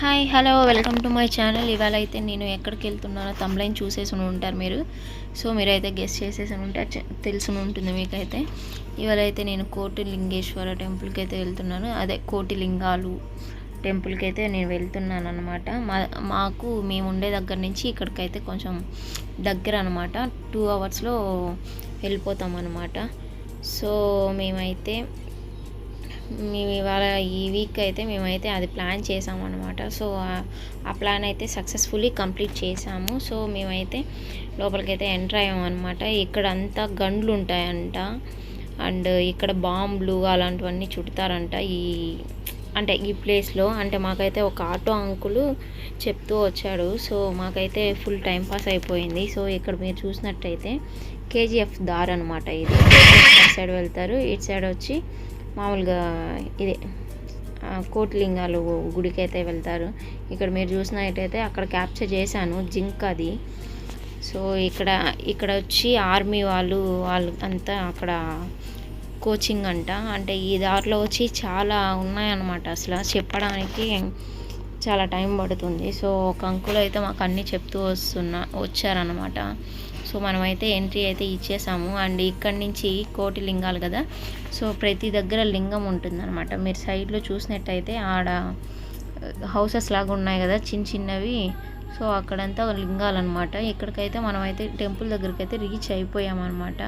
Hi hello welcome to my channel. ఇవాళ అయితే నేను ఎక్కడికి వెళ్తున్నానో తమ్లైన్ చూసేసి ఉంటారు మీరు. సో మీరైతే గెస్ట్ చేసేసి ఉంటారు. తెలిసి ఉంటుంది మీకైతే. ఇవాళ అయితే నేను కోటి లింగేశ్వర టెంపుల్కి అయితే వెళ్తున్నాను. అదే కోటి లింగాలు టెంపుల్కి అయితే నేను వెళ్తున్నాను అనమాట మా మాకు మేము ఉండే దగ్గర నుంచి ఇక్కడికైతే కొంచెం దగ్గర అనమాట టూ అవర్స్లో వెళ్ళిపోతాం అనమాట సో మేమైతే మేము ఇవాళ ఈ వీక్ అయితే మేమైతే అది ప్లాన్ చేసాము అనమాట సో ఆ- ప్లాన్ అయితే సక్సెస్ఫుల్లీ కంప్లీట్ చేసాము. సో మేమైతే లోపలికైతే ఎంటర్ అయ్యాము అనమాట ఇక్కడ అంతా గండ్లు ఉంటాయంట. అండ్ ఇక్కడ బాంబులు అలాంటివన్నీ చుడతారంట. ఈ అంటే ఈ ప్లేస్లో అంటే మాకైతే ఒక ఆటో అంకులు చెప్తూ వచ్చాడు. సో మాకైతే ఫుల్ టైం పాస్ అయిపోయింది. సో ఇక్కడ మీరు చూసినట్టయితే కేజీఎఫ్ దార్ అనమాట ఇది. సైడ్ వెళ్తారు. ఇటు సైడ్ వచ్చి మామూలుగా ఇదే కోట్లింగాలు కోటిలింగాలు వెళ్తారు. ఇక్కడ మీరు చూసినట్టయితే అక్కడ క్యాప్చర్ చేశాను జింక్ అది. సో ఇక్కడ ఇక్కడ వచ్చి ఆర్మీ వాళ్ళు వాళ్ళు అంతా అక్కడ కోచింగ్ అంట. అంటే ఈ దారిలో వచ్చి చాలా ఉన్నాయన్నమాట అసలు. చెప్పడానికి చాలా టైం పడుతుంది. సో ఒక అంకుల్ అయితే మాకు అన్నీ చెప్తూ వస్తున్నా వచ్చారనమాట సో మనమైతే ఎంట్రీ అయితే ఇచ్చేసాము. అండ్ ఇక్కడి నుంచి కోటి లింగాలు కదా. సో ప్రతి దగ్గర లింగం ఉంటుందన్నమాట. మీరు సైడ్లో చూసినట్టయితే ఆడ హౌసెస్ లాగా ఉన్నాయి కదా చిన్న చిన్నవి. సో అక్కడంతా లింగాలు అనమాట ఇక్కడికైతే మనమైతే టెంపుల్ దగ్గరికి అయితే రీచ్ అయిపోయామన్నమాట.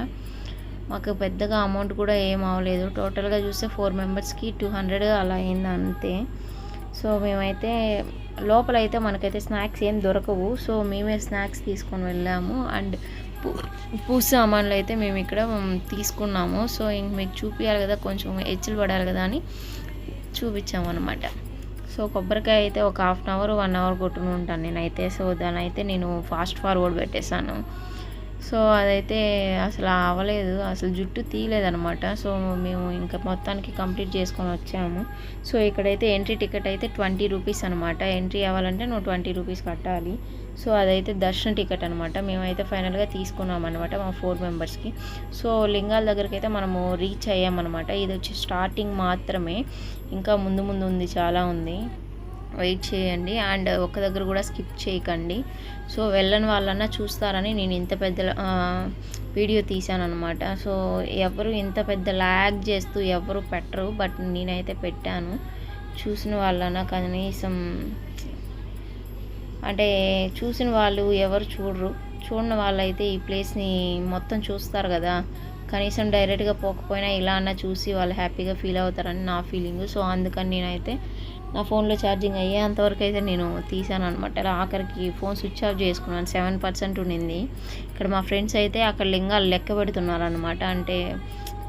మాకు పెద్దగా అమౌంట్ కూడా ఏం అవ్వలేదు టోటల్గా చూస్తే ఫోర్ మెంబర్స్కి టూ హండ్రెడ్ అలా అయింది అంతే. సో మేమైతే లోపల అయితే మనకైతే స్నాక్స్ ఏం దొరకవు. సో మేమే స్నాక్స్ తీసుకొని వెళ్ళాము. అండ్ పూజ సామాన్లు అయితే మేము ఇక్కడ తీసుకున్నాము. సో ఇంక మీకు చూపించాలి కదా కొంచెం హెచ్చులు పడాలి కదా అని చూపించాము అనమాట సో కొబ్బరికాయ అయితే ఒక half an hour one hour కొట్టుకుని ఉంటాను నేనైతే. సో దాని అయితే నేను ఫాస్ట్ ఫార్వర్డ్ పెట్టేశాను. సో అదైతే అసలు అవ్వలేదు అసలు జుట్టు తీయలేదనమాట సో మేము ఇంకా మొత్తానికి కంప్లీట్ చేసుకొని వచ్చాము. సో ఇక్కడైతే ఎంట్రీ టికెట్ అయితే ట్వంటీ రూపీస్ అనమాట ఎంట్రీ అవ్వాలంటే నువ్వు ట్వంటీ రూపీస్ కట్టాలి. సో అదైతే దర్శన టికెట్ అనమాట మేమైతే ఫైనల్గా తీసుకున్నాం అనమాట మా ఫోర్ మెంబర్స్కి. సో లింగాల దగ్గరికి అయితే మనము రీచ్ అయ్యామన్నమాట. ఇది వచ్చి స్టార్టింగ్ మాత్రమే. ఇంకా ముందు ముందు ఉంది చాలా ఉంది. వెయిట్ చేయండి అండ్ ఒక దగ్గర కూడా స్కిప్ చేయకండి. సో వెళ్ళని వాళ్ళన్నా చూస్తారని నేను ఇంత పెద్ద వీడియో తీశాను అనమాట సో ఎవరు ఇంత పెద్ద ల్యాగ్ చేస్తూ ఎవరు పెట్టరు బట్ నేనైతే పెట్టాను. చూసిన వాళ్ళన్నా కనీసం అంటే చూసిన వాళ్ళు ఎవరు చూడరు. చూడని వాళ్ళైతే ఈ ప్లేస్ని మొత్తం చూస్తారు కదా. కనీసం డైరెక్ట్గా పోకపోయినా ఇలా అన్న చూసి వాళ్ళు హ్యాపీగా ఫీల్ అవుతారని నా ఫీలింగ్. సో అందుకని నేనైతే నా ఫోన్లో ఛార్జింగ్ అయ్యేంతవరకు అయితే నేను తీసాను అనమాట అలా ఆఖరికి ఫోన్ స్విచ్ ఆఫ్ చేసుకున్నాను. సెవెన్ పర్సెంట్ ఉండింది. ఇక్కడ మా ఫ్రెండ్స్ అయితే అక్కడ లింగాలు లెక్క పెడుతున్నారనమాట అంటే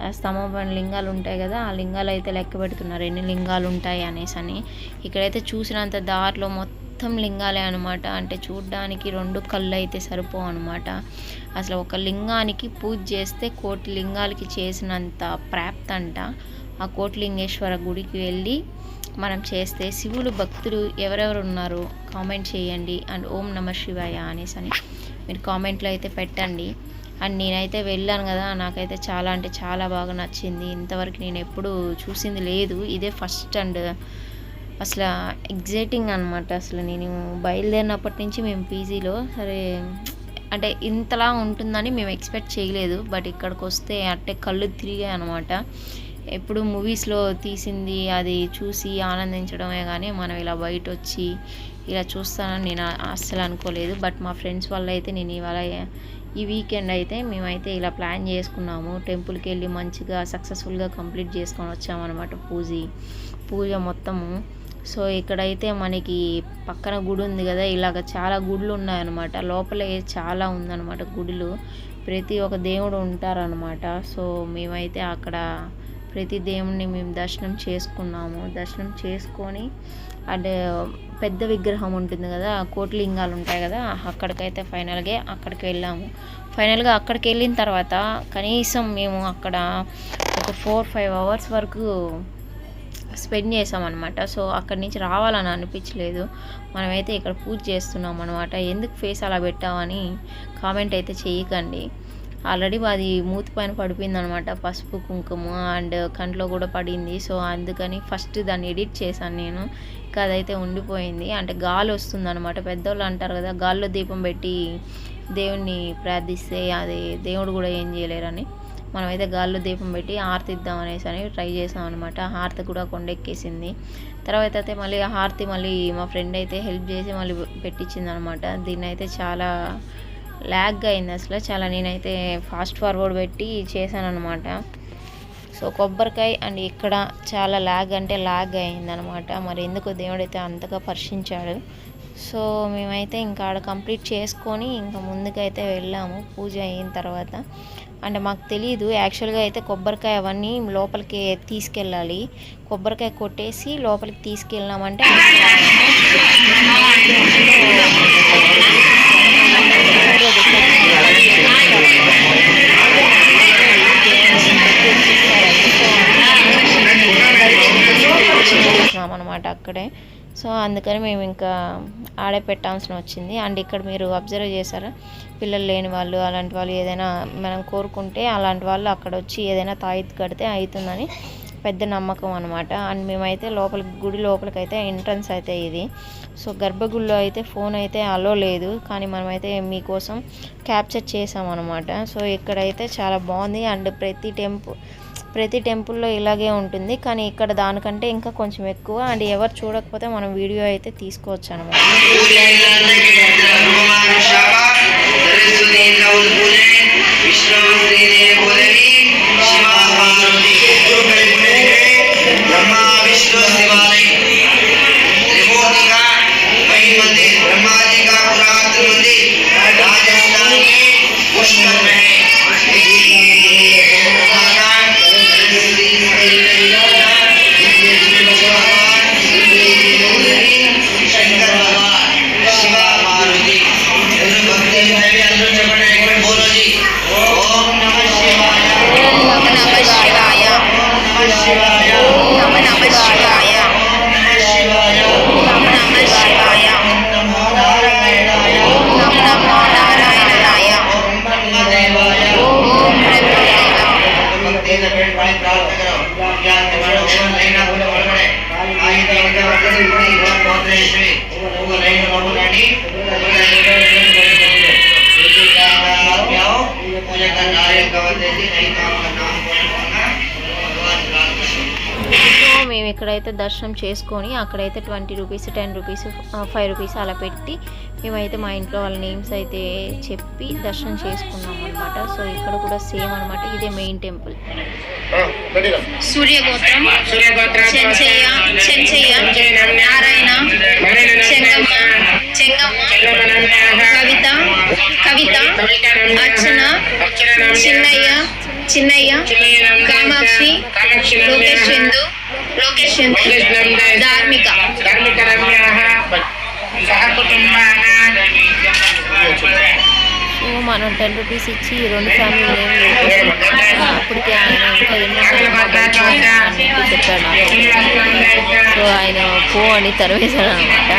ఆ స్తంభం లింగాలు ఉంటాయి కదా ఆ లింగాలు అయితే లెక్క పెడుతున్నారు. ఎన్ని లింగాలు ఉంటాయి అనేసి అని. ఇక్కడైతే చూసినంత దారిలో మొత్తం లింగాలే అనమాట అంటే చూడ్డానికి రెండు కళ్ళు అయితే సరిపోవు అనమాట అసలు ఒక లింగానికి పూజ చేస్తే కోటి లింగాలకి చేసినంత ప్రాప్త అంట ఆ కోటిలింగేశ్వర గుడికి వెళ్ళి మనం చేస్తే శివులు భక్తులు ఎవరెవరు ఉన్నారో కామెంట్ చేయండి. అండ్ ఓం నమ శివాయ అనేసి అని మీరు కామెంట్లో అయితే పెట్టండి. అండ్ నేనైతే వెళ్ళాను కదా నాకైతే చాలా అంటే చాలా బాగా నచ్చింది. ఇంతవరకు నేను ఎప్పుడు చూసింది లేదు. ఇదే ఫస్ట్ అండ్ అసలు ఎగ్జైటింగ్ అనమాట అసలు. నేను బయలుదేరినప్పటి నుంచి మేము పీజీలో సరే అంటే ఇంతలా ఉంటుందని మేము ఎక్స్పెక్ట్ చేయలేదు. బట్ ఇక్కడికి వస్తే అట్టే కళ్ళు తిరిగాయి అనమాట ఎప్పుడు మూవీస్లో తీసింది అది చూసి ఆనందించడమే కానీ మనం ఇలా బయట వచ్చి ఇలా చూస్తానని నేను అస్సలు అనుకోలేదు. బట్ మా ఫ్రెండ్స్ వల్ల అయితే నేను ఇవాళ ఈ వీకెండ్ అయితే మేమైతే ఇలా ప్లాన్ చేసుకున్నాము. టెంపుల్కి వెళ్ళి మంచిగా సక్సెస్ఫుల్గా కంప్లీట్ చేసుకొని వచ్చామన్నమాట పూజ పూజ మొత్తము. సో ఇక్కడైతే మనకి పక్కన గుడి ఉంది కదా ఇలాగ చాలా గుడులు ఉన్నాయన్నమాట. లోపలే చాలా ఉందన్నమాట గుడులు. ప్రతి ఒక్క దేవుడు ఉంటారనమాట సో మేమైతే అక్కడ ప్రతి దేవుణ్ణి మేము దర్శనం చేసుకున్నాము. దర్శనం చేసుకొని అంటే పెద్ద విగ్రహం ఉంటుంది కదా కోటిలింగాలు ఉంటాయి కదా అక్కడికైతే ఫైనల్గా అక్కడికి వెళ్ళాము. ఫైనల్గా అక్కడికి వెళ్ళిన తర్వాత కనీసం మేము అక్కడ ఒక ఫోర్ ఫైవ్ అవర్స్ వరకు స్పెండ్ చేసామన్నమాట. సో అక్కడి నుంచి రావాలని అనిపించలేదు. మనమైతే ఇక్కడ పూజ చేస్తున్నాం అనమాట ఎందుకు ఫేస్ అలా పెట్టామని కామెంట్ అయితే చేయకండి. ఆల్రెడీ అది మూతి పైన పడిపోయింది అనమాట పసుపు కుంకుమ అండ్ కంట్లో కూడా పడింది. సో అందుకని ఫస్ట్ దాన్ని ఎడిట్ చేశాను నేను. ఇంకా అదైతే ఉండిపోయింది. అంటే గాలి వస్తుంది అనమాట పెద్దోళ్ళు అంటారు కదా గాల్లో దీపం పెట్టి దేవుణ్ణి ప్రార్థిస్తే అది దేవుడు కూడా ఏం చేయలేరని. మనమైతే గాల్లో దీపం పెట్టి హారతి ఇద్దాం అనేసి అని ట్రై చేసాం అనమాట. హారతి కూడా కొండెక్కేసింది. తర్వాత అయితే మళ్ళీ హారతి మళ్ళీ మా ఫ్రెండ్ అయితే హెల్ప్ చేసి మళ్ళీ పెట్టించింది అనమాట దీన్ని అయితే చాలా ల్యాగ్ అయింది అసలు. చాలా నేనైతే ఫాస్ట్ ఫార్వర్డ్ పెట్టి చేశాను అనమాట సో కొబ్బరికాయ అండ్ ఇక్కడ చాలా లాగ్ అంటే లాగ్ అయిందనమాట మరి ఎందుకు దేవుడైతే అంతగా పర్శించాడు. సో మేమైతే ఇంకా ఆడ కంప్లీట్ చేసుకొని ఇంకా ముందుకైతే వెళ్ళాము. పూజ అయిన తర్వాత. అంటే మాకు తెలియదు యాక్చువల్గా అయితే కొబ్బరికాయ అవన్నీ లోపలికి తీసుకెళ్ళాలి. కొబ్బరికాయ కొట్టేసి లోపలికి తీసుకెళ్ళామంటే అనమాట అక్కడే. సో అందుకని మేము ఇంకా ఆడే పెట్టాల్సిన వచ్చింది. అండ్ ఇక్కడ మీరు అబ్జర్వ్ చేశారా? పిల్లలు లేని వాళ్ళు అలాంటి వాళ్ళు ఏదైనా మనం కోరుకుంటే అలాంటి వాళ్ళు అక్కడ వచ్చి ఏదైనా తాయిత్ కడితే అవుతుందని పెద్ద నమ్మకం అనమాట అండ్ మేమైతే లోపల గుడి లోపలికైతే ఎంట్రన్స్ అయితే ఇది సో గర్భగుడిలో అయితే ఫోన్ అయితే అలో లేదు కానీ మనమైతే మీకోసం క్యాప్చర్ చేసామన్నమాట సో ఇక్కడైతే చాలా బాగుంది అండ్ ప్రతి టెంపుల్ ప్రతి టెంపుల్లో ఇలాగే ఉంటుంది కానీ ఇక్కడ దానికంటే ఇంకా కొంచెం ఎక్కువ అండ్ ఎవరు చూడకపోతే మనం వీడియో అయితే తీసుకోవచ్చు అనమాట Assalamualaikum. సో మేము ఇక్కడైతే దర్శనం చేసుకొని అక్కడైతే twenty rupees ten rupees five rupees అలా పెట్టి మేమైతే మా ఇంట్లో వాళ్ళ నేమ్స్ అయితే చెప్పి దర్శనం చేసుకున్నాం అనమాట సో ఇక్కడ కూడా సేమ్ అనమాట ఇదే మెయిన్ టెంపుల్ సూర్యగోత్రం చెంచయ్య చెంచయ్య నారాయణ కవిత అర్చన చిన్నయ్య చిన్నయ్య కామాక్షి లోకేష్ చందు లోకేష్ చందు ధార్మిక. మనం టెన్ రూపీస్ ఇచ్చి రెండు ఫ్యామిలీ నేమ్ అప్పటికి ఆయన ఇంకా ఎన్నో అని చెప్పాడు సో ఆయన పో అని తరివేశాడు అనమాట.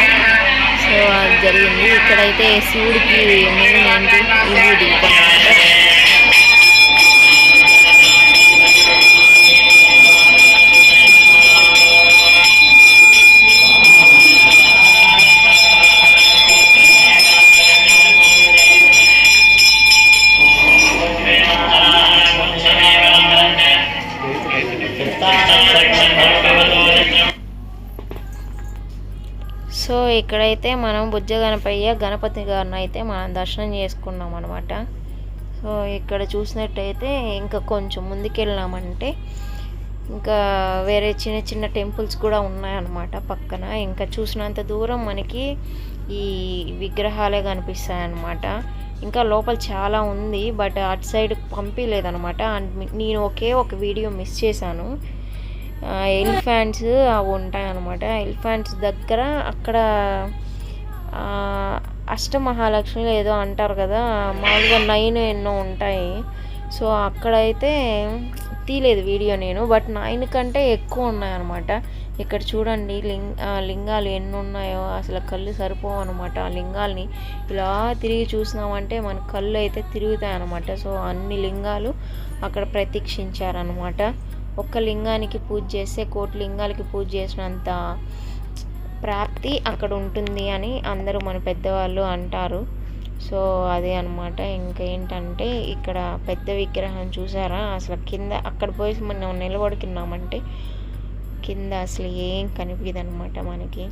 జరిగింది. ఇక్కడైతే శివుడికి మెయిన్ ఏంటి? ఇది దీపం ఇక్కడైతే మనం బుజ్జ గణపయ్య గణపతి గారిని అయితే మనం దర్శనం చేసుకున్నాం అనమాట సో ఇక్కడ చూసినట్టయితే ఇంకా కొంచెం ముందుకెళ్ళామంటే ఇంకా వేరే చిన్న చిన్న టెంపుల్స్ కూడా ఉన్నాయన్నమాట పక్కన. ఇంకా చూసినంత దూరం మనకి ఈ విగ్రహాలే కనిపిస్తాయి అన్నమాట ఇంకా లోపల చాలా ఉంది బట్ అటు సైడ్ పంపించలేదన్నమాట అండ్ నేను ఒకే ఒక వీడియో మిస్ చేశాను. ఎలిఫెంట్స్ అవి ఉంటాయి అన్నమాట ఎలిఫెంట్స్ దగ్గర అక్కడ అష్టమహాలక్ష్మిలు ఏదో అంటారు కదా మామూలుగా నైన్ ఎన్నో ఉంటాయి. సో అక్కడైతే తీయలేదు వీడియో నేను బట్ నైన్ కంటే ఎక్కువ ఉన్నాయన్నమాట. ఇక్కడ చూడండి లింగ ఆ, లింగాలు ఎన్ని ఉన్నాయో అసలు కళ్ళు సరిపోవు అనమాట ఆ లింగాల్ని. ఇలా తిరిగి చూసినామంటే మన కళ్ళు అయితే తిరుగుతాయి అనమాట సో అన్ని లింగాలు అక్కడ ప్రతీక్షించారనమాట ఒక్క లింగానికి పూజ చేస్తే కోటి లింగాలకి పూజ చేసినంత ప్రాప్తి అక్కడ ఉంటుంది అని అందరూ మన పెద్దవాళ్ళు అంటారు. సో అదే అనమాట ఇంకేంటంటే ఇక్కడ పెద్ద విగ్రహం చూసారా? అసలు కింద అక్కడ పోయి మనం నిలబడుకున్నామంటే కింద అసలు ఏం కనిపించదు అనమాట మనకి.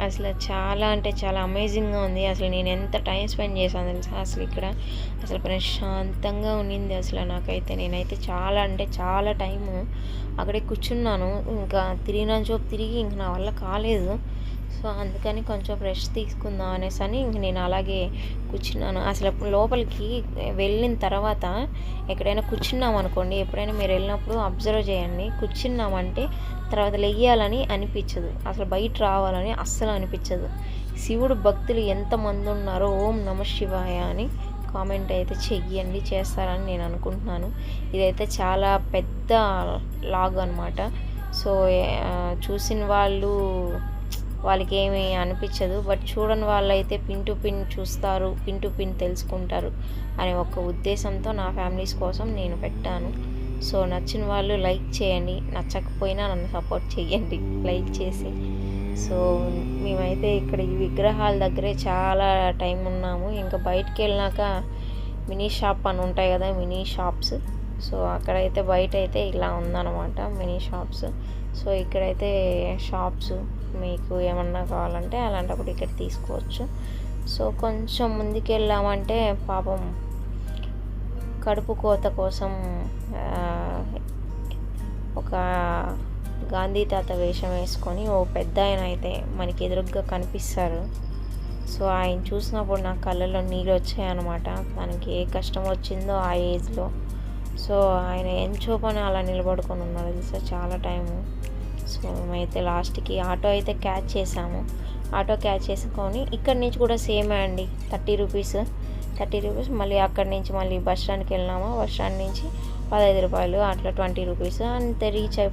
అసలు చాలా అంటే చాలా అమేజింగ్గా ఉంది. అసలు నేను ఎంత టైం స్పెండ్ చేశాను తెలుసా? అసలు ఇక్కడ అసలు ప్రశాంతంగా ఉన్నింది. అసలు నాకైతే నేనైతే చాలా అంటే చాలా టైము అక్కడే కూర్చున్నాను. ఇంకా తిరిగిన చోపు తిరిగి ఇంకా నా వల్ల కాలేదు. సో అందుకని కొంచెం రెస్ట్ తీసుకుందాం అనేసి అని ఇంక నేను అలాగే కూర్చున్నాను. అసలు లోపలికి వెళ్ళిన తర్వాత ఎక్కడైనా కూర్చున్నాం అనుకోండి ఎప్పుడైనా మీరు వెళ్ళినప్పుడు అబ్జర్వ్ చేయండి. కూర్చున్నామంటే తర్వాత లెయ్యాలని అనిపించదు. అసలు బయట రావాలని అస్సలు అనిపించదు. శివుడు భక్తులు ఎంతమంది ఉన్నారో ఓం నమ శివాయ అని కామెంట్ అయితే చెయ్యండి చేస్తారని నేను అనుకుంటున్నాను. ఇదైతే చాలా పెద్ద లాగ్ అనమాట సో చూసిన వాళ్ళు వాళ్ళకి ఏమి అనిపించదు. బట్ చూడని వాళ్ళైతే పిన్ టు పిన్ చూస్తారు పిన్ టు పిన్ తెలుసుకుంటారు అనే ఒక ఉద్దేశంతో నా ఫ్యామిలీస్ కోసం నేను పెట్టాను. సో నచ్చిన వాళ్ళు లైక్ చేయండి నచ్చకపోయినా నన్ను సపోర్ట్ చేయండి లైక్ చేసి. సో మేమైతే ఇక్కడ ఈ విగ్రహాల దగ్గరే చాలా టైం ఉన్నాము. ఇంకా బయటికి వెళ్ళినాక మినీ షాప్ అని ఉంటాయి కదా మినీ షాప్స్. సో అక్కడైతే బయట అయితే ఇలా ఉందన్నమాట మినీ షాప్స్. సో ఇక్కడైతే షాప్స్ మీకు ఏమన్నా కావాలంటే అలాంటప్పుడు ఇక్కడ తీసుకోవచ్చు. సో కొంచెం ముందుకు వెళ్ళామంటే పాపం కడుపు కోత కోసం ఒక గాంధీ తాత వేషం వేసుకొని ఓ పెద్ద ఆయన అయితే మనకి ఎదురుగ్గా కనిపిస్తారు. సో ఆయన చూసినప్పుడు నా కళ్ళలో నీళ్ళు వచ్చాయన్నమాట. తనకి ఏ కష్టం వచ్చిందో ఆ ఏజ్లో. సో ఆయన ఎంచోపని అలా నిలబడుకొని ఉన్నారు. తెలుసా చాలా టైము. సో మేమైతే లాస్ట్కి ఆటో అయితే క్యాచ్ చేసాము. ఆటో క్యాచ్ చేసుకొని ఇక్కడి నుంచి కూడా సేమే అండి థర్టీ రూపీస్. థర్టీ రూపీస్ మళ్ళీ అక్కడి నుంచి మళ్ళీ బస్ స్టాండ్కి వెళ్ళినాము బస్ స్టాండ్ నుంచి పదహైదు రూపాయలు అట్లా ట్వంటీ రూపీస్ అంతే రీచ్ అయిపో